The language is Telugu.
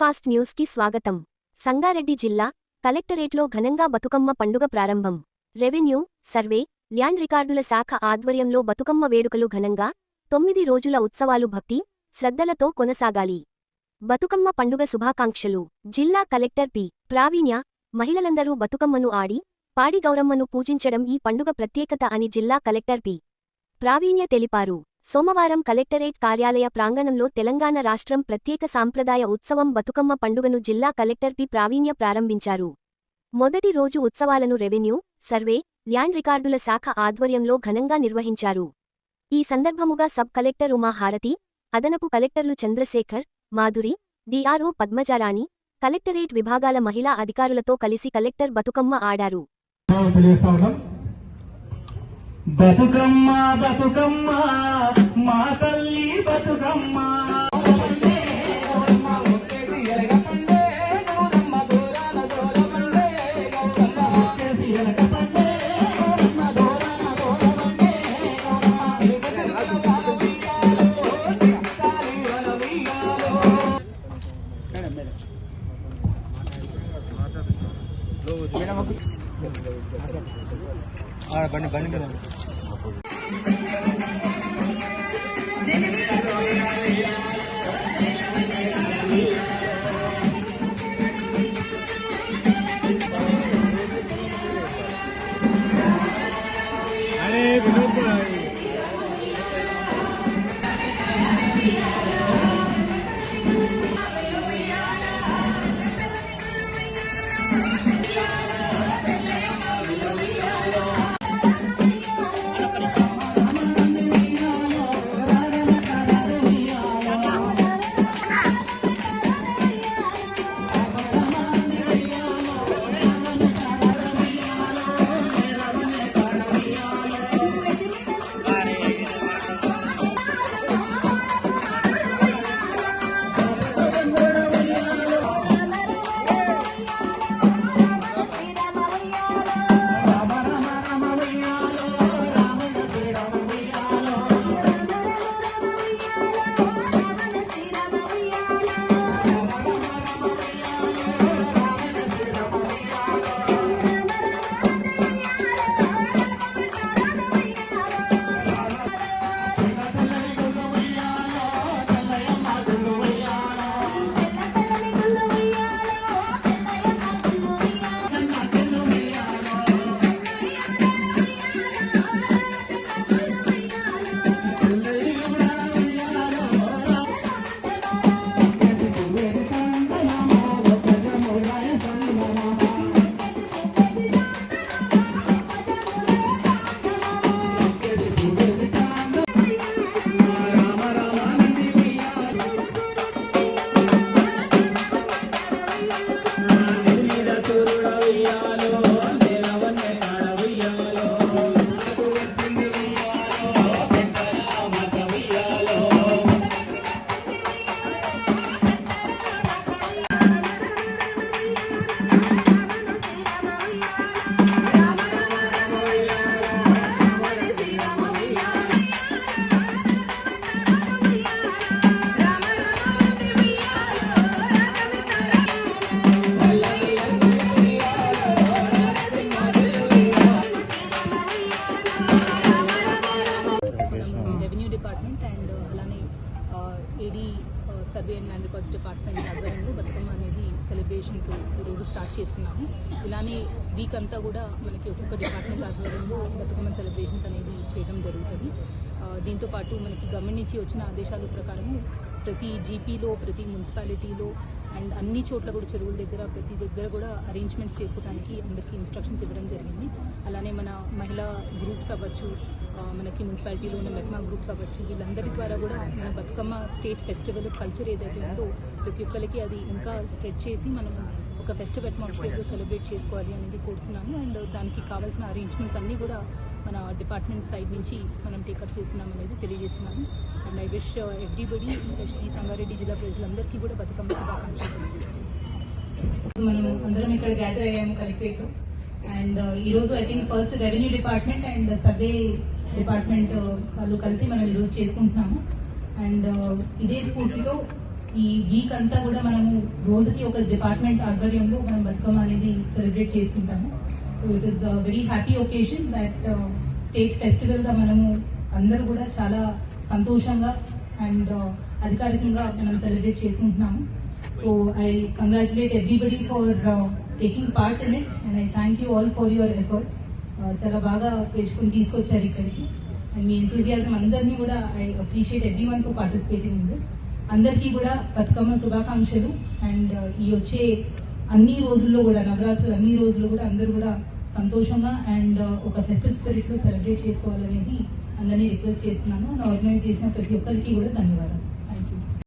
ఫాస్ట్ న్యూస్కి స్వాగతం. సంగారెడ్డి జిల్లా కలెక్టరేట్లో ఘనంగా బతుకమ్మ పండుగ ప్రారంభం. రెవెన్యూ సర్వే ల్యాండ్ రికార్డుల శాఖ ఆధ్వర్యంలో బతుకమ్మ వేడుకలు ఘనంగా తొమ్మిది రోజుల ఉత్సవాలు భక్తి శ్రద్ధలతో కొనసాగాలి. బతుకమ్మ పండుగ శుభాకాంక్షలు. జిల్లా కలెక్టర్ పి. ప్రావీణ్య మహిళలందరూ బతుకమ్మను ఆడి పాడి గౌరమ్మను పూజించడం ఈ పండుగ ప్రత్యేకత అని జిల్లా కలెక్టర్ పి. ప్రావీణ్య తెలిపారు. సోమవారం కలెక్టరేట్ కార్యాలయ ప్రాంగణంలో తెలంగాణ రాష్ట్రం ప్రత్యేక సాంప్రదాయ ఉత్సవం బతుకమ్మ పండుగను జిల్లా కలెక్టర్ పి. ప్రావీణ్య ప్రారంభించారు. మొదటి రోజు ఉత్సవాలను రెవెన్యూ సర్వే ల్యాండ్ రికార్డుల శాఖ ఆధ్వర్యంలో ఘనంగా నిర్వహించారు. ఈ సందర్భముగా సబ్ కలెక్టర్ ఉమా హారతి అదనపు కలెక్టర్లు చంద్రశేఖర్ మాధురి డిఆర్ఓ పద్మజారాణి కలెక్టరేట్ విభాగాల మహిళా అధికారులతో కలిసి కలెక్టర్ బతుకమ్మ ఆడారు. బతుకమ్మ బతుకమ్మ మా తల్లి బతుకమ్మ. பண்ணு பண்ணு. డిపార్ట్మెంట్ అండ్ అలానే AD survey and land records department ఆధ్వర్యంలో బతుకమ్మ అనేది సెలబ్రేషన్స్ ఈరోజు స్టార్ట్ చేసుకున్నాము. ఇలానే వీక్ అంతా కూడా మనకి ఒక్కొక్క డిపార్ట్మెంట్ ఆధ్వర్యంలో బతుకమ్మ సెలబ్రేషన్స్ అనేది చేయడం జరుగుతుంది. దీంతోపాటు దీంతో పాటు మనకి గవర్నమెంట్ నుంచి వచ్చిన ఆదేశాల ప్రకారము ప్రతి జీపీలో ప్రతి మున్సిపాలిటీలో అండ్ అన్ని చోట్ల కూడా చెరువుల దగ్గర ప్రతి దగ్గర కూడా అరేంజ్మెంట్స్ చేసుకోవడానికి అందరికీ ఇన్స్ట్రక్షన్స్ ఇవ్వడం జరిగింది. అలానే మన మహిళా గ్రూప్స్ అవ్వచ్చు మనకి మున్సిపాలిటీలో ఉన్న మెహ్మా గ్రూప్స్ అవ్వచ్చు వీళ్ళందరి ద్వారా కూడా మన బతుకమ్మ స్టేట్ ఫెస్టివల్ కల్చర్ ఏదైతే ఉందో ప్రతి ఒక్కరికి అది ఇంకా స్ప్రెడ్ చేసి మనం ఒక ఫెస్టివ్ అట్మాస్ఫియర్లో సెలబ్రేట్ చేసుకోవాలి అనేది కోరుతున్నాము. అండ్ దానికి కావాల్సిన అరేంజ్మెంట్స్ అన్నీ కూడా మన డిపార్ట్మెంట్ సైడ్ నుంచి మనం టేకప్ చేస్తున్నాం అనేది తెలియజేస్తున్నాము. And I wish everybody especially Sangareddy జిల్లా ప్రజలందరికీ కూడా బతుకమ్మ శుభాకాంక్షలు తెలియజేస్తున్నాం మనం అందరం ఇక్కడ గ్యాదర్ అయ్యాము కలెక్టరేట్ అండ్ uh, ఈరోజు I think first revenue department and survey department వాళ్ళు కలిసి మనం ఈరోజు చేసుకుంటున్నాము. అండ్ ఇదే స్ఫూర్తితో ఈ వీక్ అంతా కూడా మనము రోజుకి ఒక డిపార్ట్మెంట్ ఆధ్వర్యంలో మనం బతుకమ్మ అనేది సెలబ్రేట్ చేసుకుంటాము. So it is very happy occasion that state ఫెస్టివల్గా మనము అందరూ కూడా చాలా సంతోషంగా అండ్ అధికారికంగా మనం సెలబ్రేట్ చేసుకుంటున్నాము. So I congratulate everybody for taking part in it and I thank you all for your efforts చాలా బాగా పెంచుకుని తీసుకొచ్చారు ఇక్కడికి. అండ్ మీ ఎంతూజియాజం అందరినీ కూడా I appreciate every one for participating in this అందరికీ కూడా బతుకమ్మ శుభాకాంక్షలు. అండ్ uh, ఈ వచ్చే అన్ని రోజుల్లో కూడా నవరాత్రులు అన్ని రోజులు కూడా అందరూ కూడా సంతోషంగా అండ్ uh, ఒక ఫెస్టివ్ స్పిరిట్లో సెలబ్రేట్ చేసుకోవాలనేది అందరినీ రిక్వెస్ట్ చేస్తున్నాను. అండ్ ఆర్గనైజ్ చేసిన ప్రతి ఒక్కరికి కూడా ధన్యవాదాలు.